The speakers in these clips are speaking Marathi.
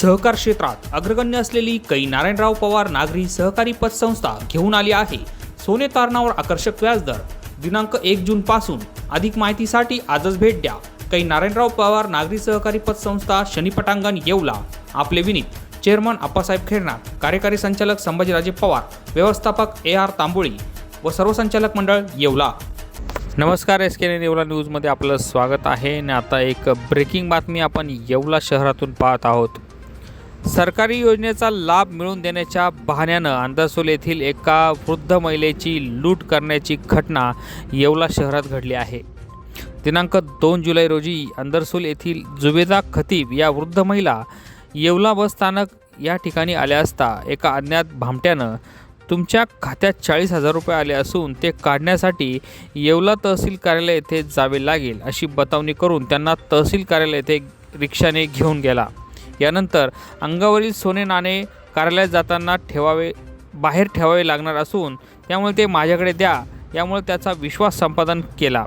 सहकार क्षेत्रात अग्रगण्य असलेली कै नारायणराव पवार नागरी सहकारी पतसंस्था घेऊन आली आहे. सोने तारणावर आकर्षक व्याजदर दिनांक एक जून पासून अधिक माहितीसाठी आजच भेट द्या. कै नारायणराव पवार नागरी सहकारी पतसंस्था शनिपटांगण येवला. आपले विनीत चेअरमन आप्पासाहेब खेरनार कार्यकारी संचालक संभाजीराजे पवार व्यवस्थापक ए आर तांबोळी व सर्व संचालक मंडळ येवला. नमस्कार एस के येवला न्यूजमध्ये आपलं स्वागत आहे. आणि आता एक ब्रेकिंग बातमी आपण येवला शहरातून पाहत आहोत. सरकारी योजनेचा लाभ मिळवून देण्याच्या बहाण्यानं अंदरसोल येथील एका वृद्ध महिलेची लूट करण्याची घटना येवला शहरात घडली आहे. दिनांक दोन जुलै रोजी अंदरसोल येथील जुबेदा खतीब या वृद्ध महिला येवला बस स्थानक या ठिकाणी आल्या असता एका अज्ञात भामट्यानं तुमच्या खात्यात चाळीस हजार रुपये आले असून ते काढण्यासाठी येवला तहसील कार्यालय येथे जावे लागेल अशी बतावणी करून त्यांना तहसील कार्यालय येथे रिक्षाने घेऊन गेला. यानंतर अंगावरील सोने नाणे कार्यालयात जाताना ठेवावे बाहेर ठेवावे लागणार असून त्यामुळे ते माझ्याकडे द्या यामुळे त्याचा विश्वास संपादन केला.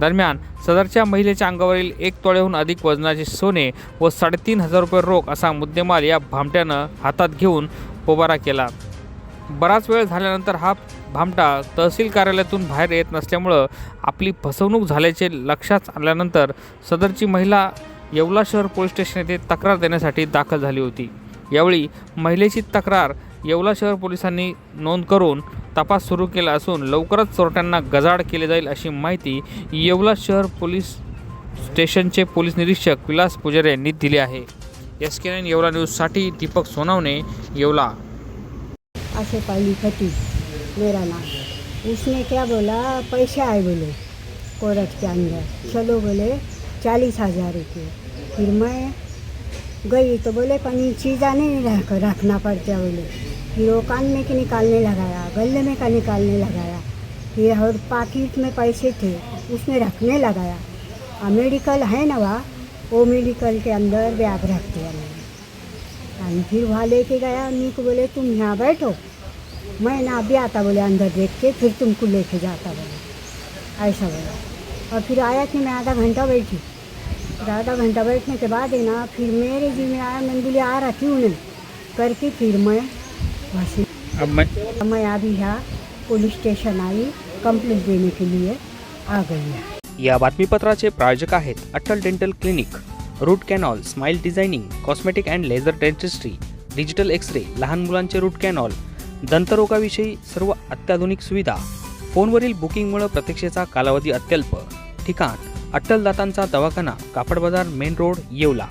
दरम्यान सदरच्या महिलेच्या अंगावरील एक तोळ्याहून अधिक वजनाचे सोने व साडेतीन हजार रुपये रोख असा मुद्देमाल या भामट्यानं हातात घेऊन पोबारा केला. बराच वेळ झाल्यानंतर हा भामटा तहसील कार्यालयातून बाहेर येत नसल्यामुळं आपली फसवणूक झाल्याचे लक्षात आल्यानंतर सदरची महिला येवला शहर पोलीस स्टेशन येथे तक्रार देण्यासाठी दाखल झाली होती. यावेळी महिलेची तक्रार येवला शहर पोलिसांनी नोंद करून तपास सुरू केला असून लवकरच चोरट्यांना गजाड केले जाईल अशी माहिती येवला शहर पोलीस स्टेशनचे पोलीस निरीक्षक विलास पुजारी यांनी दिली आहे. एस के नाईन येवला न्यूजसाठी दीपक सोनावणे येवला. आसिफ अली खतीब मेरा नाम उसने क्या बोला? पैसे आए बोले. कोरट के अंदर. चलो बोले. चालीस हज़ार रुपये. फिर मैं गई तो बोले पानी चीज़ा नहीं रख रखना पड़ता बोले. फिर वो कान में के निकालने लगाया गले में का निकालने लगाया। फिर और पाकिट में पैसे थे उसमें रखने लगाया। और मेडिकल है ना वहाँ? वो मेडिकल के अंदर बैग रख दिया मैंने और फिर वहाँ लेके गया उन्हीं को बोले तुम यहाँ बैठो। मैं ना अभी आता बोले अंदर देख के फिर तुमको लेके जाता बोले। ऐसा बोला। और फिर आया कि मैं आधा घंटा बैठी। फिर आधा घंटा बैठने के बाद है ना फिर मेरे जी में आया मैंने बोली आ रहा क्यों नहीं? करके फिर मैं से अब मैं मैं अभी यहाँ पुलिस स्टेशन आई कंप्लेंट देने के लिए आ गई है। या बातमीपत्राचे प्रायोजक आहेत Atal dental clinic root canal smile designing cosmetic and laser dentistry digital X ray लहान मुलांचे रूट कॅनॉल दंतरोगाविषयी सर्व अत्याधुनिक सुविधा फोनवरील बुकिंगमुळे प्रतीक्षेचा कालावधी अत्यल्प. ठिकाण अट्टलदातांचा दवाखाना कापड बाजार मेन रोड येवला.